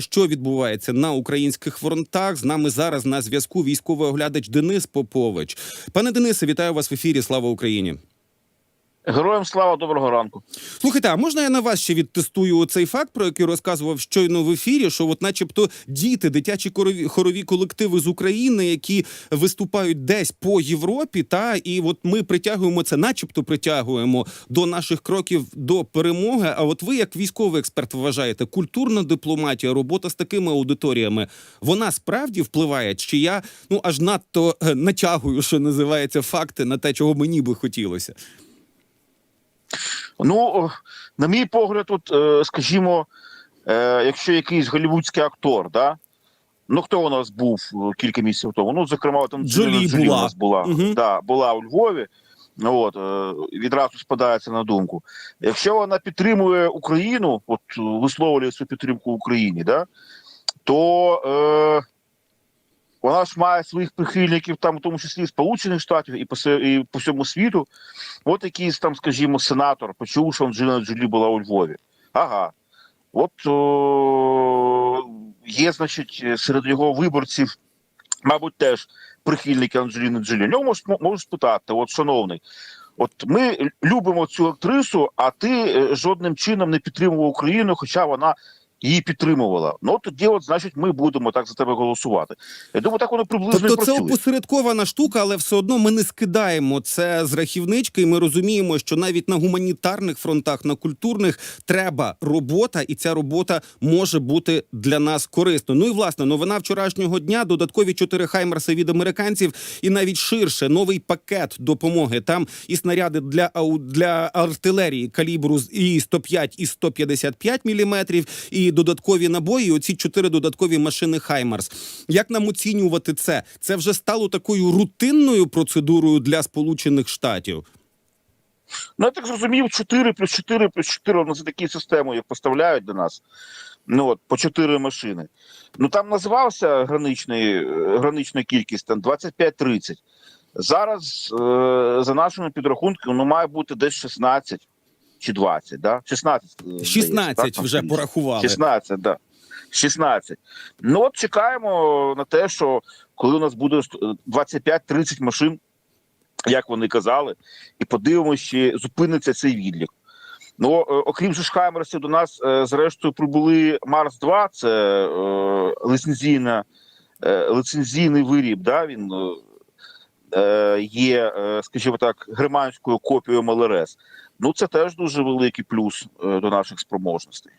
що відбувається на українських фронтах. З нами зараз на зв'язку військовий оглядач Денис Попович. Пане Денисе, вітаю вас в ефірі. Слава Україні. Героям слава доброго ранку. Слухайте, а можна я на вас ще відтестую цей факт, про який розказував щойно в ефірі? Що, от, начебто, діти, дитячі хорові, хорові колективи з України, які виступають десь по Європі, та і от ми притягуємо це, начебто притягуємо до наших кроків до перемоги. А от ви, як військовий експерт, вважаєте, культурна дипломатія, робота з такими аудиторіями, вона справді впливає? Чи я ну аж надто е, натягую, що називається факти на те, чого мені би хотілося? Ну, на мій погляд, тут, е, скажімо, е, якщо якийсь голівудський актор, да? ну хто у нас був е, кілька місяців тому? Ну, зокрема, там Джолі Анджеліна була. у нас була, Мгм. да, була у Львові. Ну, От, відразу спадається на думку. Якщо вона підтримує Україну, от висловлює свою підтримку Україні, да, то е, вона ж має своїх прихильників, там, в тому числі Сполучених Штатів, і по, і по всьому світу. От якийсь там, скажімо, сенатор почув, що Анджеліна Джолі була у Львові. Ага. От о, є, значить, серед його виборців, мабуть, теж прихильники Анджеліни Джолі. Нього можуть, можуть спитати, от, шановний, от ми любимо цю актрису, а ти е, жодним чином не підтримував Україну, хоча вона її підтримувала. Ну тоді, от, значить, ми будемо так за тебе голосувати. Я думаю, так воно приблизно Тобто це опосередкована штука, але все одно ми не скидаємо це з рахівнички. і Ми розуміємо, що навіть на гуманітарних фронтах, на культурних треба робота, і ця робота може бути для нас корисною. Ну і власне новина вчорашнього дня. Додаткові чотири хаймерси від американців, і навіть ширше новий пакет допомоги. Там і снаряди для ау- для артилерії калібру і 105, і 155 міліметрів, і додаткові набої. Оці чотири додаткові машини Хаймарс. Як нам оцінювати це? Це вже стало такою рутинною процедурою для Сполучених Штатів. Ну, я так зрозумів, 4 плюс 4 плюс 4, ну, це такі системи, як поставляють до нас. Ну, от, по 4 машини. Ну, там називався граничний, е, гранична кількість, там 25-30. Зараз, е, за нашими підрахунками, ну, має бути десь 16 чи 20, да? 16. е, здається, 16 так, вже порахували. 16, да. 16. Ну, от чекаємо на те, що коли у нас буде е, 25-30 машин, як вони казали, і подивимося, чи зупиниться цей відлік. Ну, е, окрім Хаймерсів, до нас е, зрештою прибули Марс 2 це е, лицензійна, е, лицензійний виріб. Да? Він е, е, є, е, скажімо так, германською копією МЛРС. Ну, це теж дуже великий плюс е, до наших спроможностей.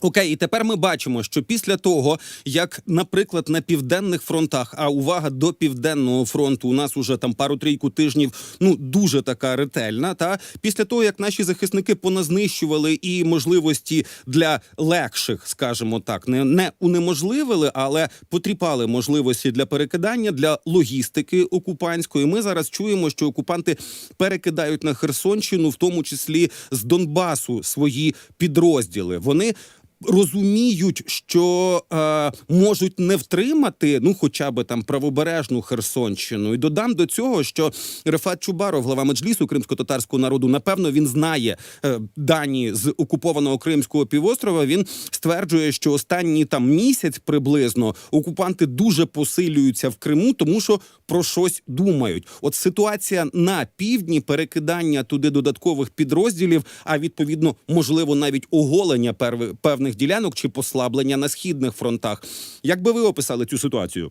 Окей, і тепер ми бачимо, що після того, як, наприклад, на південних фронтах, а увага до південного фронту, у нас уже там пару-трійку тижнів, ну дуже така ретельна. Та після того, як наші захисники поназнищували і можливості для легших, скажімо так, не, не унеможливили, але потріпали можливості для перекидання для логістики окупантської. Ми зараз чуємо, що окупанти перекидають на Херсонщину, в тому числі з Донбасу, свої підрозділи. Вони розуміють, що е, можуть не втримати, ну хоча би там правобережну Херсонщину. І додам до цього, що Рефат Чубаров, глава меджлісу кримсько-татарського народу, напевно, він знає е, дані з окупованого Кримського півострова. Він стверджує, що останні там місяць приблизно окупанти дуже посилюються в Криму, тому що про щось думають. От ситуація на півдні, перекидання туди додаткових підрозділів, а відповідно, можливо, навіть оголення перви- певних ділянок чи послаблення на східних фронтах. Як би ви описали цю ситуацію?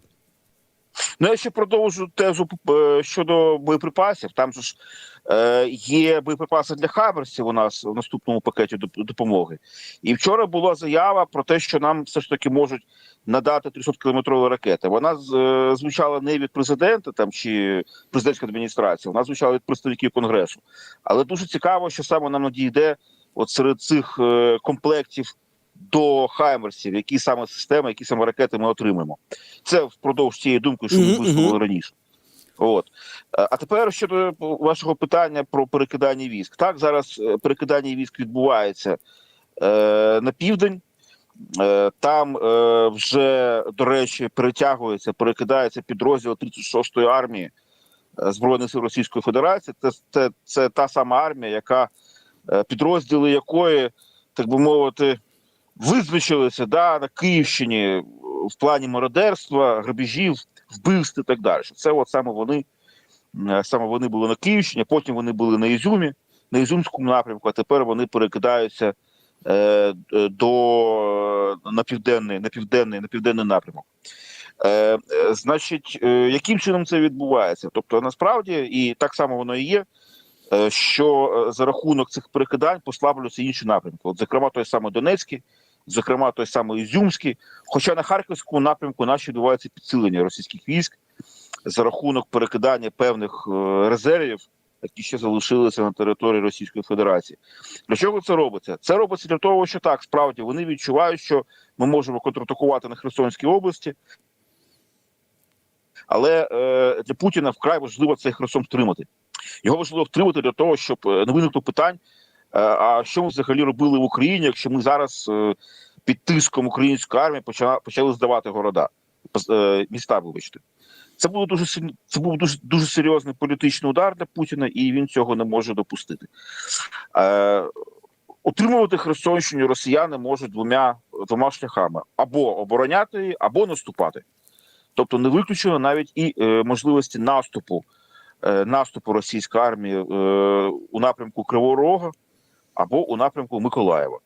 Ну, я ще продовжу тезу е, щодо боєприпасів. Там ж е, є боєприпаси для хаберсів у нас в наступному пакеті доп- допомоги. І вчора була заява про те, що нам все ж таки можуть надати 300-кілометрові ракети. Вона е, звучала не від президента там чи президентської адміністрації, вона звучала від представників конгресу. Але дуже цікаво, що саме нам надійде от серед цих комплектів до хаймерсів, які саме системи, які саме ракети ми отримаємо. Це впродовж цієї думки, що ми Мгм, висловили раніше. От а тепер щодо вашого питання про перекидання військ. Так, зараз е, перекидання військ відбувається е, на південь. Е, Там е, вже, до речі, перетягується, перекидається підрозділ 36-ї армії е, Збройних сил Російської Федерації. Це, це, це та сама армія, яка підрозділи якої, так би мовити, визначилися да, на Київщині в плані мародерства, грабежів, вбивств і так далі. Це от саме вони, е, саме вони були на Київщині, потім вони були на Ізюмі, на Ізюмському напрямку, а тепер вони перекидаються е, е, до на південний, на південний, на південний напрямок. Е, е, значить, е, яким чином це відбувається? Тобто, насправді, і так само воно і є, е, що е, за рахунок цих перекидань послаблюються інші напрямки. От, зокрема, той самий Донецький, зокрема, той самий Ізюмський. Хоча на Харківському напрямку наші відбувається підсилення російських військ за рахунок перекидання певних е, резервів, які ще залишилися на території Російської Федерації. Для чого це робиться? Це робиться для того, що так справді вони відчувають, що ми можемо контратакувати на Херсонській області. Але е, для Путіна вкрай важливо цей Херсон втримати. Його важливо втримати для того, щоб е, не виникло питань. Е, А що ми взагалі робили в Україні, якщо ми зараз е, під тиском української армії почали, здавати города, е, міста, вибачте. Це було дуже це був дуже дуже серйозний політичний удар для Путіна, і він цього не може допустити. Утримувати Херсонщину росіяни можуть двома двома шляхами: або обороняти її, або наступати. Тобто не виключено навіть і е, можливості наступу е, наступу російської армії е, у напрямку Кривого Рога або у напрямку Миколаєва.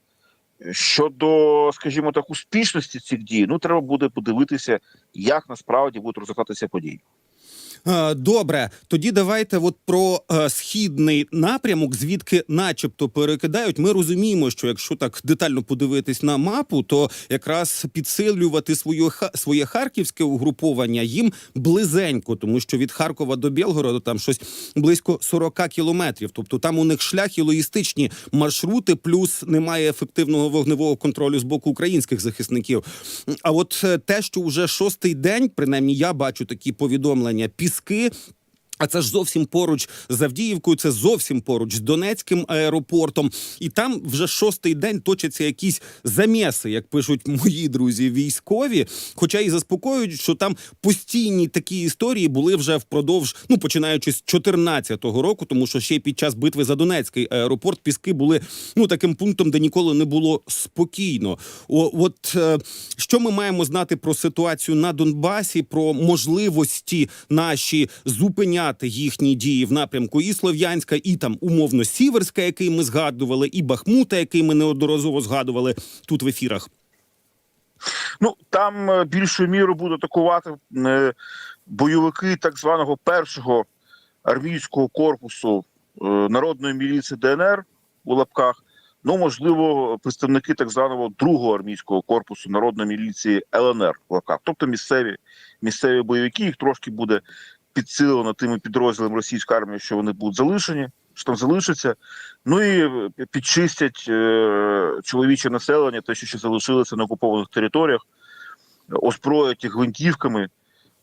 Щодо, скажімо так, успішності цих дій, ну треба буде подивитися, як насправді будуть розвиватися події. Е, Добре, тоді давайте от про е, східний напрямок, звідки, начебто, перекидають. Ми розуміємо, що якщо так детально подивитись на мапу, то якраз підсилювати свою своє харківське угруповання їм близенько, тому що від Харкова до Білгорода там щось близько 40 кілометрів. Тобто там у них шлях і логістичні маршрути, плюс немає ефективного вогневого контролю з боку українських захисників. А от е, те, що вже шостий день, принаймні я бачу такі повідомлення, піски. А це ж зовсім поруч з Авдіївкою, це зовсім поруч з Донецьким аеропортом. І там вже шостий день точаться якісь заміси, як пишуть мої друзі військові. Хоча і заспокоюють, що там постійні такі історії були вже впродовж, ну починаючи з 14-го року, тому що ще під час битви за Донецький аеропорт піски були ну таким пунктом, де ніколи не було спокійно. О, от е, що ми маємо знати про ситуацію на Донбасі, про можливості наші зупиняти їхні дії в напрямку і Слов'янська, і там умовно Сіверська, який ми згадували, і Бахмута, який ми неодноразово згадували тут в ефірах. Ну там е, більшою мірою будуть атакувати е, бойовики так званого першого армійського корпусу е, народної міліції ДНР у лапках. Ну можливо, представники так званого другого армійського корпусу народної міліції ЛНР в лапках, тобто місцеві місцеві бойовики. Їх трошки буде підсилено тими підрозділами російської армії, що вони будуть залишені, що там залишаться. Ну і е, підчистять е, чоловіче населення, те, що ще залишилося на окупованих територіях, озброять їх гвинтівками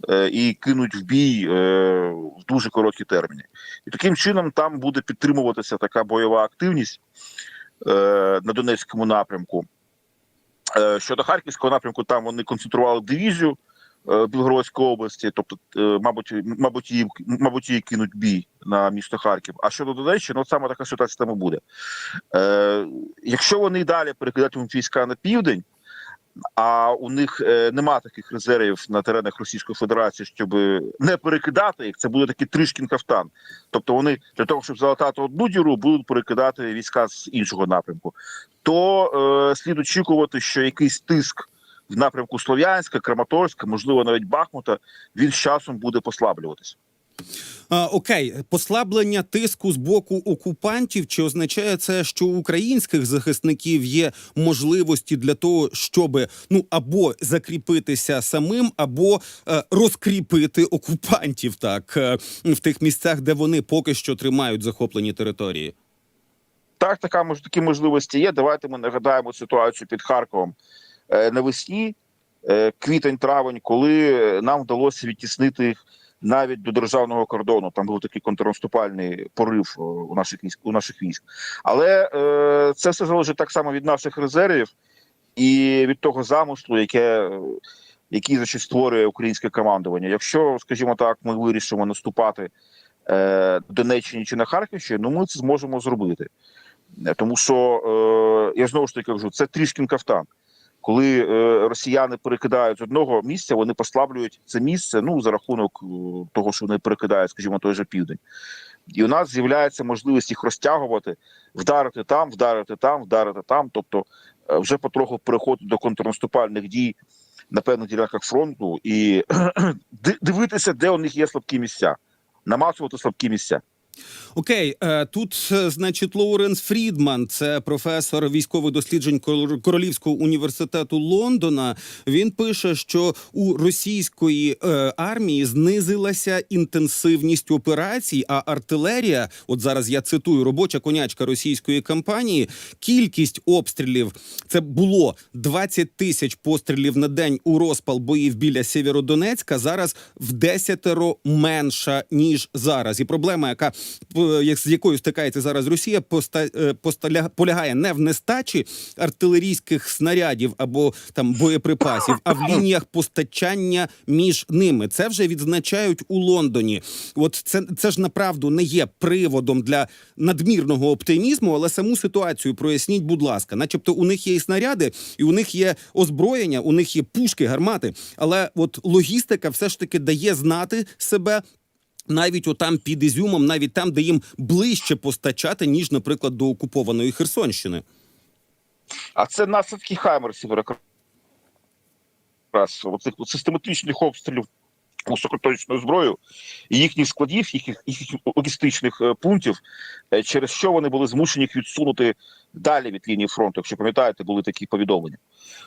е, і кинуть в бій е, в дуже короткі терміни. І таким чином там буде підтримуватися така бойова активність е, на Донецькому напрямку. Е, щодо Харківського напрямку, там вони концентрували дивізію Білгородської області, тобто, е, мабуть, мабуть, її, мабуть, її кинуть бій на місто Харків. А щодо Донеччини, от саме така ситуація там і буде. Е, якщо вони далі перекидатимуть війська на південь, а у них е, нема таких резервів на теренах Російської Федерації, щоб не перекидати їх, це буде такий тришкін кафтан. Тобто вони для того, щоб залатати одну діру, будуть перекидати війська з іншого напрямку. То е, слід очікувати, що якийсь тиск в напрямку Слов'янська, Краматорська, можливо, навіть Бахмута, він з часом буде послаблюватися. А, окей, послаблення тиску з боку окупантів. Чи означає це, що у українських захисників є можливості для того, щоб ну або закріпитися самим, або е, розкріпити окупантів так е, в тих місцях, де вони поки що тримають захоплені території? Так, така такі можливості є. Давайте ми нагадаємо ситуацію під Харковом навесні, е, квітень-травень, коли е, нам вдалося відтіснити їх навіть до державного кордону. Там був такий контрнаступальний порив е, у наших військ у наших військ. Але е, це все залежить так само від наших резервів і від того замислу, яке. е, який значить, створює українське командування. Якщо, скажімо так, ми вирішимо наступати е, Донеччині чи на Харківщині, ну ми це зможемо зробити. Е, Тому що е, я знову ж таки кажу, це трішкін кафтан. Коли е, росіяни перекидають одного місця, вони послаблюють це місце ну за рахунок е, того, що вони перекидають, скажімо, той же південь. І у нас з'являється можливість їх розтягувати, вдарити там, вдарити там, вдарити там. Тобто е, вже потроху переходити до контрнаступальних дій на певних ділянках фронту і дивитися, де у них є слабкі місця, намацувати слабкі місця. Окей, е, тут, е, значить, Лоуренс Фрідман, це професор військових досліджень Королівського університету Лондона. Він пише, що у російської е, армії знизилася інтенсивність операцій, а артилерія, от зараз я цитую, робоча конячка російської кампанії, кількість обстрілів це було 20 тисяч пострілів на день у розпал боїв біля Сєвєродонецька. Зараз в десятеро менша ніж зараз. І проблема, яка як- з якою стикається зараз Росія, е, полягає не в нестачі артилерійських снарядів або там боєприпасів, а в лініях постачання між ними. Це вже відзначають у Лондоні. От це, це ж направду не є приводом для надмірного оптимізму, але саму ситуацію проясніть, будь ласка, начебто у них є і снаряди, і у них є озброєння, у них є пушки, гармати. Але от логістика все ж таки дає знати себе. Навіть отам під Ізюмом, навіть там, де їм ближче постачати, ніж, наприклад, до окупованої Херсонщини. А це наслідки Хаймерсів якраз оцих систематичних обстрілів високоточною зброєю їхніх складів, їхніх, їхніх логістичних е, пунктів, е, через що вони були змушені їх відсунути далі від лінії фронту. Якщо пам'ятаєте, були такі повідомлення.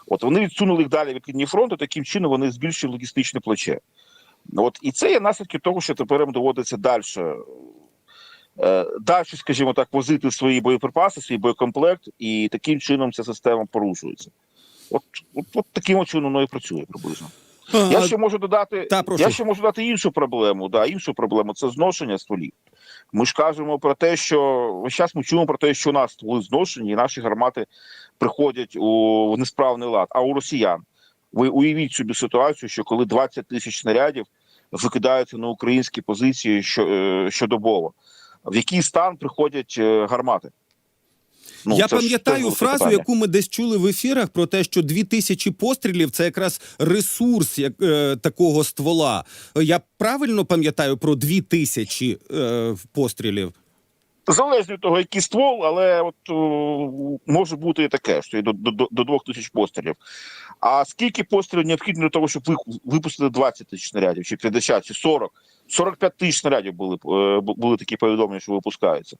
От вони відсунули їх далі від лінії фронту, таким чином вони збільшили логістичне плече. От і це є наслідки того, що тепер їм доводиться далі. е, Далі, скажімо так, возити свої боєприпаси, свій боєкомплект, і таким чином ця система порушується. От, от, от таким чином воно і працює приблизно. Я ще можу додати, Та, я ще можу додати іншу проблему. Да, іншу проблему це зношення стволів. Ми ж кажемо про те, що час ми чуємо про те, що у нас стволи зношені, і наші гармати приходять у несправний лад. А у росіян ви уявіть собі ситуацію, що коли 20 тисяч снарядів викидаються на українські позиції е, щодобово, в який стан приходять е, гармати? Ну, Я пам'ятаю фразу, питання. яку ми десь чули в ефірах, про те, що дві тисячі пострілів це якраз ресурс як, е, такого ствола. Я правильно пам'ятаю про дві тисячі е, пострілів. Залежно від того, який ствол, але от о, може бути і таке, що і до, до, до двох тисяч пострілів. А скільки пострілів необхідно для того, щоб ви випустили 20 тисяч снарядів, чи 50, чи 40? 45 тисяч снарядів були е, були такі повідомлення, що випускаються.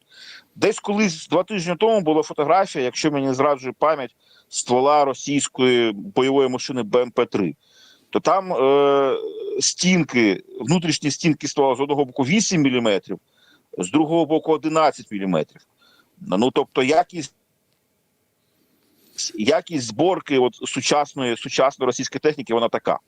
Десь колись два тижні тому була фотографія, якщо мені зраджує пам'ять, ствола російської бойової машини БМП-3. То там е, стінки, внутрішні стінки ствола з одного боку 8 міліметрів, з другого боку 11 міліметрів. Ну тобто якість. Якість зборки от сучасної сучасної російської техніки, вона така.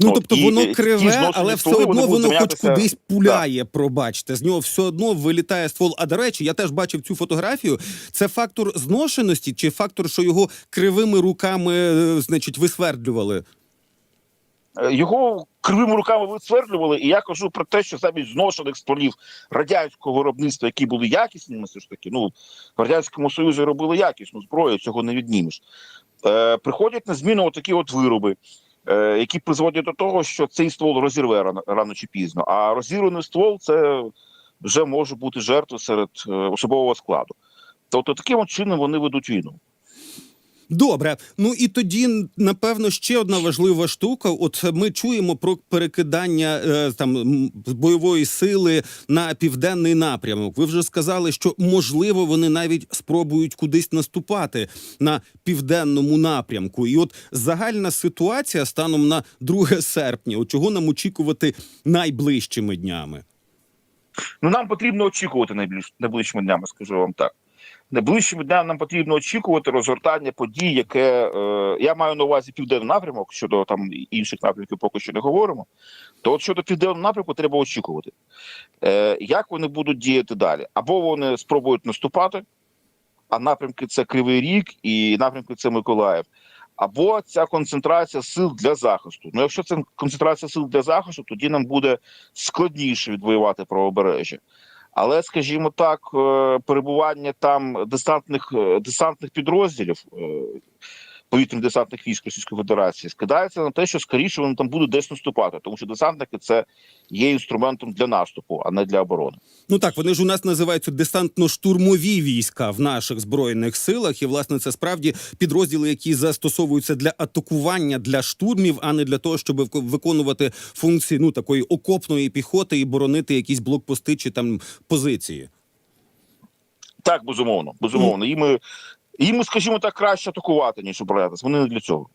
Ну тобто і, е, воно криве, але все одно будуть воно хоч кудись пуляє. Пробачте, з нього все одно вилітає ствол. А до речі, я теж бачив цю фотографію. Це фактор зношеності чи фактор, що його кривими руками, е, значить, висвердлювали. Е, Його кривими руками висвердлювали, і я кажу про те, що замість зношених стволів радянського виробництва, які були якісними, все ж таки, ну в радянському союзі робили якісну зброю, цього не віднімеш. Е, приходять на зміну отакі от вироби, е, які призводять до того, що цей ствол розірве рано, рано чи пізно. А розірваний ствол це вже може бути жертва серед е, особового складу. Тобто таким чином вони ведуть війну. Добре, ну і тоді напевно ще одна важлива штука. От ми чуємо про перекидання е, там бойової сили на південний напрямок. Ви вже сказали, що можливо вони навіть спробують кудись наступати на південному напрямку. І от загальна ситуація станом на 2 серпня. От чого нам очікувати найближчими днями? Ну нам потрібно очікувати найближ, найближчими днями, скажу вам так. Найближчими днями нам потрібно очікувати розгортання подій, яке е, я маю на увазі південний напрямок, щодо там інших напрямків поки що не говоримо. То от щодо південного напрямку треба очікувати, е, як вони будуть діяти далі. Або вони спробують наступати, а напрямки це Кривий Ріг і напрямки це Миколаїв. Або ця концентрація сил для захисту. Ну, якщо це концентрація сил для захисту, тоді нам буде складніше відвоювати правобережжя. Але, скажімо так, е, перебування там десантних е, десантних підрозділів е, повітряних десантних військ Російської Федерації скидається на те, що скоріше вони там будуть десь наступати, тому що десантники це є інструментом для наступу, а не для оборони. Ну так, вони ж у нас називаються десантно-штурмові війська в наших збройних силах, і власне це справді підрозділи, які застосовуються для атакування для штурмів, а не для того, щоб виконувати функції ну такої окопної піхоти і боронити якісь блокпости чи там позиції. Так, безумовно, безумовно. Їм, їм, скажімо так, краще атакувати, ніж оборонятися. Вони не для цього.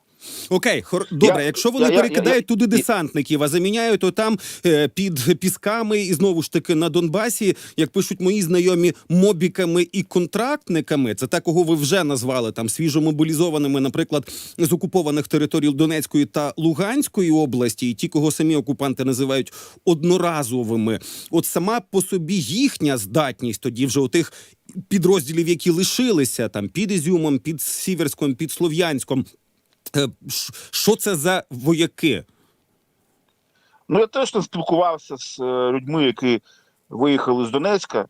Окей, хор... добре. Я- якщо вони я- перекидають я- туди я- десантників, а заміняють то там е, під пісками і знову ж таки на Донбасі, як пишуть мої знайомі, мобіками і контрактниками, це те, кого ви вже назвали там свіжомобілізованими, наприклад, з окупованих територій Донецької та Луганської області, і ті, кого самі окупанти називають одноразовими. От сама по собі їхня здатність тоді вже у тих підрозділів, які лишилися там під Ізюмом, під Сіверськом, під Слов'янськом. Е, Що це за вояки? Ну, я теж там спілкувався з е, людьми, які виїхали з Донецька,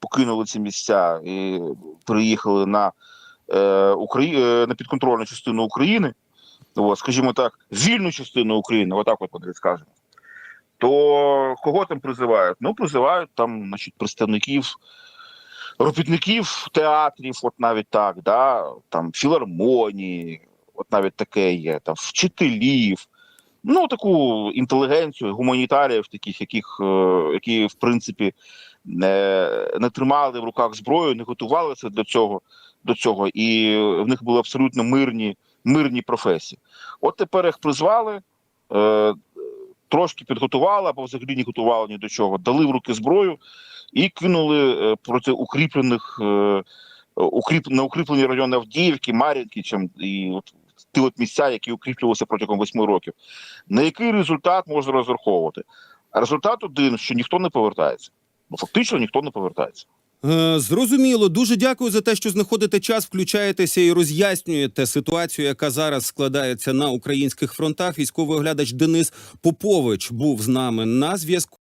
покинули ці місця і приїхали на, е, Украї... е, на підконтрольну частину України, от, скажімо так, вільну частину України, отак от ми скажемо. То кого там призивають? Ну, призивають там, значить, представників робітників театрів, от навіть так, да, там філармонії, от навіть таке є, там вчителів. Ну, таку інтелігенцію, гуманітаріїв, таких, яких, е, які, в принципі, не, не тримали в руках зброю, не готувалися до цього, до цього, і в них були абсолютно мирні, мирні професії. От тепер їх призвали, е, трошки підготували, або взагалі не готували ні до чого, дали в руки зброю і кинули е, проти укріплених, е, укріп, на укріплені райони Авдіївки, Мар'їнки, чим і от ті от місця, які укріплювалися протягом восьми років. На який результат можна розраховувати? Результат один, що ніхто не повертається. Ну фактично ніхто не повертається. Е, Зрозуміло, дуже дякую за те, що знаходите час, включаєтеся і роз'яснюєте ситуацію, яка зараз складається на українських фронтах. Військовий оглядач Денис Попович був з нами на зв'язку.